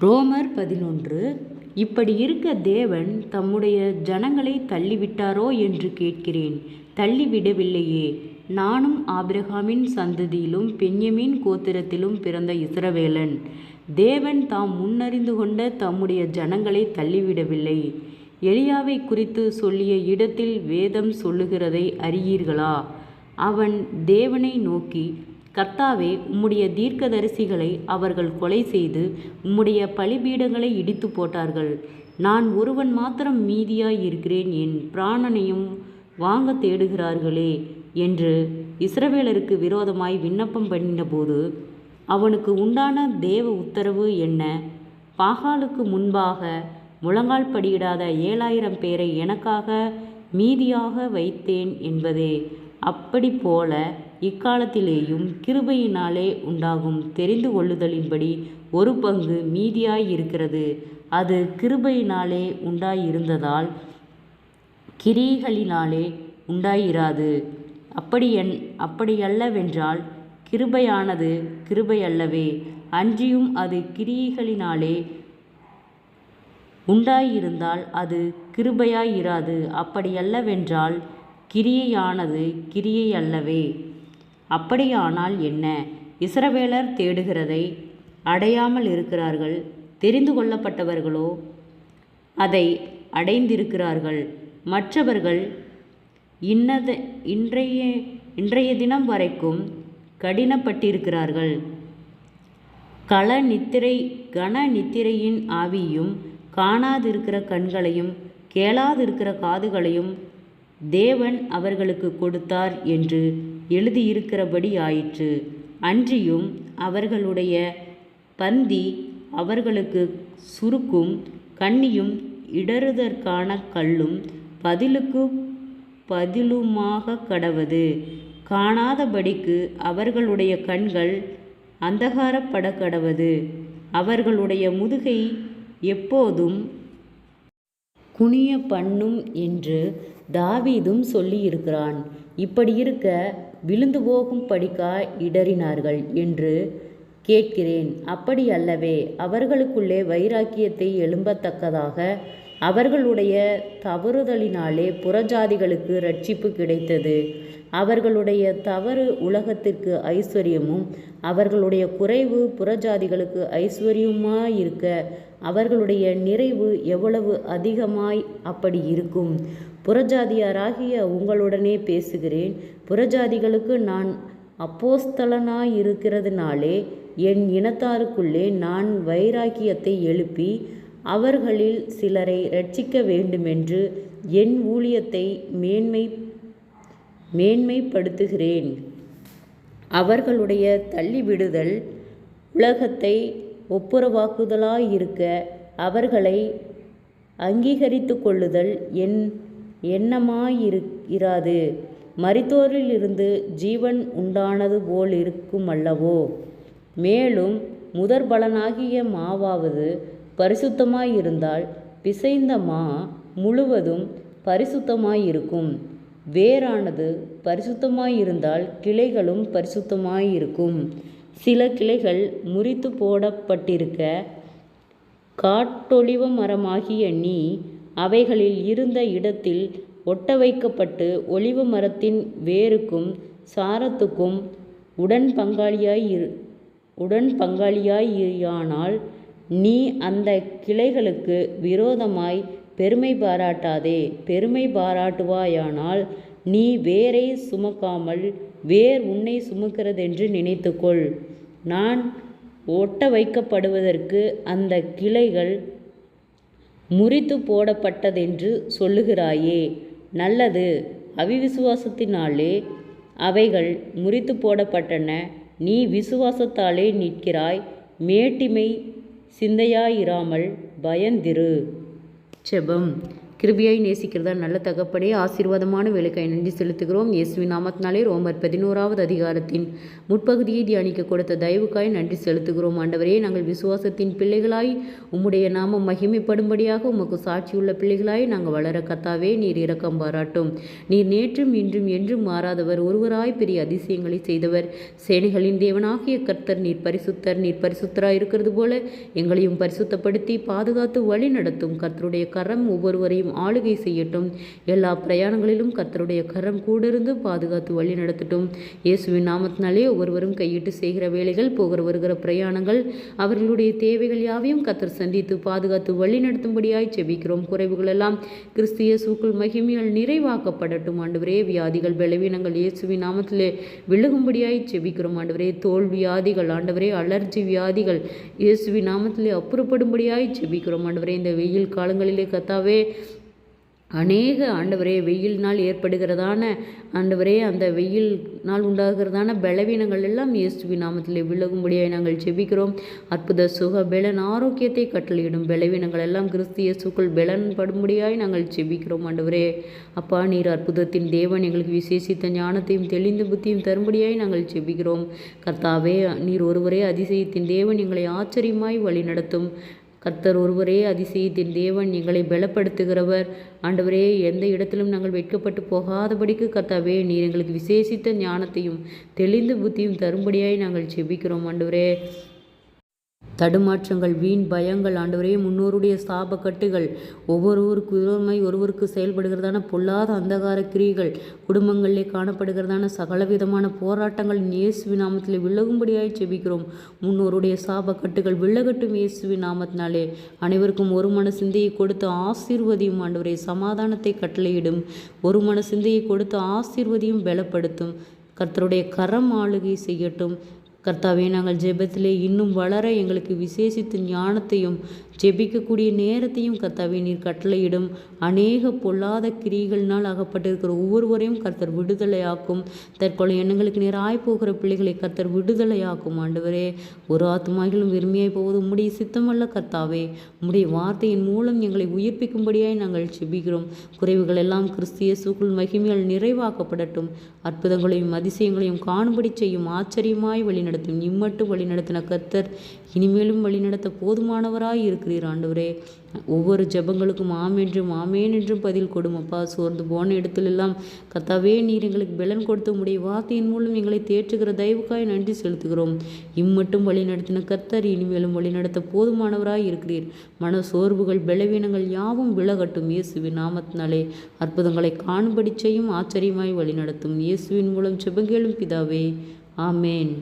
ரோமர் பதினொன்று இப்படி இருக்க தேவன் தம்முடைய ஜனங்களை தள்ளிவிட்டாரோ என்று கேட்கிறேன். தள்ளிவிடவில்லையே. நானும் ஆபிரகாமின் சந்ததியிலும் பெண்யமின் கோத்திரத்திலும் பிறந்த இஸ்ரவேலன். தேவன் தாம் முன்னறிந்து கொண்ட தம்முடைய ஜனங்களை தள்ளிவிடவில்லை. எலியாவை குறித்து சொல்லிய இடத்தில் வேதம் சொல்லுகிறதை அறியீர்களா? அவன் தேவனை நோக்கி கர்த்தாவே உம்முடைய தீர்க்கதரிசிகளை அவர்கள் கொலை செய்து உம்முடைய பலிபீடங்களை இடித்து போட்டார்கள். நான் ஒருவன் மாத்திரம் மீதியாய் இருக்கிறேன் என் பிராணனையும் வாங்க தேடுகிறார்களே என்று இஸ்ரவேலருக்கு விரோதமாய் விண்ணப்பம் பண்ணினபோது அவனுக்கு உண்டான தேவ உத்தரவு என்ன? பாகாலுக்கு முன்பாக முழங்கால் படியிடாத ஏழாயிரம் பேரை எனக்காக மீதியாக வைத்தேன் என்பதே. அப்படி போல இக்காலத்திலேயும் கிருபையினாலே உண்டாகும் தெரிந்து கொள்ளுதலின்படி ஒரு பங்கு மீதியாய் இருக்கிறது அது கிருபையினாலே உண்டாயிருந்ததால் கிரிகளினாலே உண்டாயிராது. அப்படியன் அப்படியல்லவென்றால் கிருபையானது கிருபையல்லவே. அன்றியும் அது கிரியைகளினாலே உண்டாயிருந்தால் அது கிருபையாயிராது. அப்படியல்லவென்றால் கிரியையானது கிரியை அல்லவே அப்படியானால் என்ன? இஸ்ரவேலர் தேடுகிறதை அடையாமல் இருக்கிறார்கள். தெரிந்து கொள்ளப்பட்டவர்களோ? அதை அடைந்திருக்கிறார்கள். மற்றவர்கள் இன்னத இன்றைய இன்றைய தினம் வரைக்கும் கடினப்பட்டிருக்கிறார்கள். கள நித்திரை கன நித்திரையின் ஆவியும் காணாதிருக்கிற கண்களையும் கேளாதிருக்கிற காதுகளையும் தேவன் அவர்களுக்கு கொடுத்தார் என்று எழுதியிருக்கிறபடி ஆயிற்று. அன்றியும் அவர்களுடைய பந்தி அவர்களுக்கு சுருக்கும் கண்ணியும் இடறுதற்கான கல்லும் பதிலுக்கு பதிலுமாக கடவது. காணாதபடிக்கு அவர்களுடைய கண்கள் அந்தகாரப்பட கடவது. அவர்களுடைய முதுகை எப்போதும் குனிய பண்ணும் என்று தாவீதும் சொல்லியிருக்கிறான். இப்படி இருக்க விழுந்து போகும் படிக்கா இடறினார்கள் என்று கேட்கிறேன். அப்படி அல்லவே அவர்களுக்குள்ளே வைராக்கியத்தை எழும்பத்தக்கதாக அவர்களுடைய தவறுதலினாலே புறஜாதிகளுக்கு ரட்சிப்பு கிடைத்தது. அவர்களுடைய தவறு உலகத்திற்கு ஐஸ்வர்யமும் அவர்களுடைய குறைவு புறஜாதிகளுக்கு ஐஸ்வர்யமாயிருக்க அவர்களுடைய நிறைவு எவ்வளவு அதிகமாய் அப்படி இருக்கும்? புறஜாதியாராகிய உங்களுடனே பேசுகிறேன். புறஜாதிகளுக்கு நான் அப்போஸ்தலனாயிருக்கிறதுனாலே என் இனத்தாருக்குள்ளே நான் வைராக்கியத்தை எழுப்பி அவர்களில் சிலரை ரட்சிக்க வேண்டுமென்று என் ஊழியத்தை மேன்மை மேன்மைப்படுத்துகிறேன். அவர்களுடைய தள்ளிவிடுதல் உலகத்தை ஒப்புரவாக்குதலாயிருக்க அவர்களை அங்கீகரித்து கொள்ளுதல் என் எண்ணமாயிரு இராது மரித்தோரிலிருந்து ஜீவன் உண்டானது போல் இருக்குமல்லவோ? மேலும் முதற் பலனாகிய மாவாவது பரிசுத்தமாயிருந்தால் பிசைந்த மா முழுவதும் பரிசுத்தமாயிருக்கும். வேரானது பரிசுத்தமாயிருந்தால் கிளைகளும் பரிசுத்தமாயிருக்கும். சில கிளைகள் முறித்து போடப்பட்டிருக்க காட்டொளிவ மரமாகிய நீ அவைகளில் இருந்த இடத்தில் ஒட்ட வைக்கப்பட்டு ஒளிவ மரத்தின் வேருக்கும் சாரத்துக்கும் உடன் பங்காளியாய் இரு உடன் பங்காளியாயானால் நீ அந்த கிளைகளுக்கு விரோதமாய் பெருமை பாராட்டாதே பெருமை பாராட்டுவாயானால் நீ வேரை சுமக்காமல் வேர் உன்னை சுமக்கிறதென்று நினைத்துக்கொள். நான் ஒட்ட வைக்கப்படுவதற்கு அந்த கிளைகள் முறித்து போடப்பட்டதென்று சொல்லுகிறாயே. நல்லது அவிவிசுவாசத்தினாலே அவைகள் முறித்து போடப்பட்டன. நீ விசுவாசத்தாலே நிற்கிறாய். மேட்டிமை சிந்தையாயிராமல் பயந்திரு. செபம். கிருபியாய் நேசிக்கிறதா நல்ல தகப்படே ஆசீர்வாதமான வேலைக்காய் நன்றி செலுத்துகிறோம். இயேசுவி நாமத்தினாலே ரோமர் பதினோராவது அதிகாரத்தின் முற்பகுதியை தியானிக்க கொடுத்த தயவுக்காய் நன்றி செலுத்துகிறோம். ஆண்டவரே நாங்கள் விசுவாசத்தின் பிள்ளைகளாய் உம்முடைய நாமம் மகிமைப்படும்படியாக உமக்கு சாட்சியுள்ள பிள்ளைகளாய் நாங்கள் வளர கத்தாவே நீர் இரக்கம் பாராட்டும். நீர் நேற்றும் இன்றும் என்றும் மாறாதவர். ஒருவராய் பெரிய அதிசயங்களை செய்தவர். சேனைகளின் தேவனாகிய கர்த்தர் நீர் பரிசுத்தர். நீர் பரிசுத்தராய் இருக்கிறது போல எங்களையும் பரிசுத்தப்படுத்தி பாதுகாத்து வழி நடத்தும் கர்த்தருடைய கரம் ஒவ்வொருவரையும் ஆளுகை செய்யட்டும். எல்லா பிரயாணங்களிலும் கர்த்தருடைய கரம் கூடிருந்து பாதுகாத்து வழி நடத்தட்டும். இயேசுவின் நாமத்தினாலே ஒவ்வொருவரும் கையிட்டு செய்கிற வேலைகள் போகிற வருகிற பிரயாணங்கள் அவர்களுடைய தேவைகள் யாவையும் கத்தர் சந்தித்து பாதுகாத்து வழி நடத்தும்படியாய் செபிக்கிறோம் குறைவுகள் எல்லாம் கிறிஸ்திய சூக்குள் மகிமையால் நிறைவாக்கப்படட்டும். ஆண்டவரே வியாதிகள் பலவீனங்கள் இயேசுவின் நாமத்திலே விழுகும்படியாய் செபிக்கிறோம் ஆண்டவரே தோல் வியாதிகள் ஆண்டவரே அலர்ஜி வியாதிகள் இயேசுவின் நாமத்திலே அப்புறப்படும்படியாய் செபிக்கிறோம் ஆண்டவரே இந்த வெயில் காலங்களிலே கத்தாவே அநேக ஆண்டவரே வெயில் நாள் ஏற்படுகிறதான ஆண்டவரே அந்த வெயில் நாள் உண்டாகிறதான பலவீனங்கள் எல்லாம் இயேசுவி நாமத்தில் விலகும்படியாக நாங்கள் செபிக்கிறோம் அற்புத சுக பெலன் ஆரோக்கியத்தை கட்டளையிடும் பலவீனங்கள் எல்லாம் கிறிஸ்து இயேசுக்குள் பெலன் படும்படியாய் நாங்கள் ஜெபிக்கிறோம் ஆண்டவரே. அப்பா நீர் அற்புதத்தின் தேவன் எங்களுக்கு விசேஷித்த ஞானத்தையும் தெளிந்த புத்தியும் தரும்படியாய் நாங்கள் செபிக்கிறோம் கர்த்தாவே நீர் ஒருவரே அதிசயத்தின் தேவன் எங்களை ஆச்சரியமாய் வழிநடத்தும். கர்த்தர் ஒருவரே அதிசயத்தின் தேவன் எங்களை பலப்படுத்துகிறவர். ஆண்டவரே எந்த இடத்திலும் நாங்கள் வெட்கப்பட்டு போகாதபடிக்கு கர்த்தாவே நீர் எங்களுக்கு விசேஷித்த ஞானத்தையும் தெளிந்த புத்தியும் தரும்படியாய் நாங்கள் செபிக்கிறோம் ஆண்டவரே. தடுமாற்றங்கள் வீண் பயங்கள் ஆண்டவரே முன்னோருடைய சாபக்கட்டுகள் ஒவ்வொருவருக்கு விரோதமாய் ஒருவருக்கு செயல்படுகிறதான பொல்லாத அந்தகார கிரிகள் குடும்பங்களிலே காணப்படுகிறதான சகலவிதமான போராட்டங்கள் இயேசுவி நாமத்தில் விலகும்படியாய் செபிக்கிறோம் முன்னோருடைய சாபக்கட்டுகள் விலகட்டும் இயேசுவி நாமத்தினாலே. அனைவருக்கும் ஒரு மன சிந்தையை கொடுத்து ஆசீர்வதியும் ஆண்டவரே. சமாதானத்தை கட்டளையிடும். ஒரு மன சிந்தையை கொடுத்து ஆசீர்வதியும் பலப்படுத்தும். கர்த்தருடைய கரம் ஆளுகை செய்யட்டும். கர்த்தாவே நாங்கள் ஜெபத்திலே இன்னும் வளர எங்களுக்கு விசேஷித்த ஞானத்தையும் ஜெபிக்கக்கூடிய நேரத்தையும் கர்த்தாவே நீர் கட்டளையிடும். அநேக பொல்லாத கிரிகளினால் அகப்பட்டிருக்கிற ஒவ்வொருவரையும் கர்த்தர் விடுதலையாக்கும். தற்கொலை எண்ணங்களுக்கு நேராய் போகிற பிள்ளைகளை கர்த்தர் விடுதலையாக்கும் ஆண்டவரே. ஒரு ஆத்மாகிலும் விரும்பியாய் போவது உம்முடைய சித்தமல்ல கர்த்தாவே. உம்முடைய வார்த்தையின் மூலம் எங்களை உயிர்ப்பிக்கும்படியாய் நாங்கள் செபிக்கிறோம் குறைவுகள் எல்லாம் கிறிஸ்திய சூக்குள் மகிமையால் நிறைவாக்கப்படட்டும். அற்புதங்களையும் அதிசயங்களையும் காணும்படி செய்யும் ஆச்சரியமாய் வழிநடத்தும். இம்மட்டும் வழிநடத்தின கர்த்தர் இனிமேலும் வழிநடத்த போதுமானவராய் இருக்கிறீர். ஆண்டவரே ஒவ்வொரு ஜபங்களுக்கும் ஆம் என்றும் ஆமேன் என்றும் பதில் கொடும் அப்பா. சோர்ந்து போன இடத்திலெல்லாம் கத்தாவே நீர் எங்களுக்கு பலன் கொடுத்த உடைய வார்த்தையின் மூலம் எங்களை தேற்றுகிற தயவுக்காய் நன்றி செலுத்துகிறோம். இம்மட்டும் வழி நடத்தின கர்த்தர் இனிமேலும் வழி நடத்த போதுமானவராய் இருக்கிறீர். மன சோர்வுகள் பலவீனங்கள் யாவும் விலகட்டும் இயேசுவின் நாமத்தினாலே. அற்புதங்களை காணும்படி செய்யும் ஆச்சரியமாய் வழி நடத்தும் இயேசுவின் மூலம் செபங்கேளும் பிதாவே. ஆமேன்.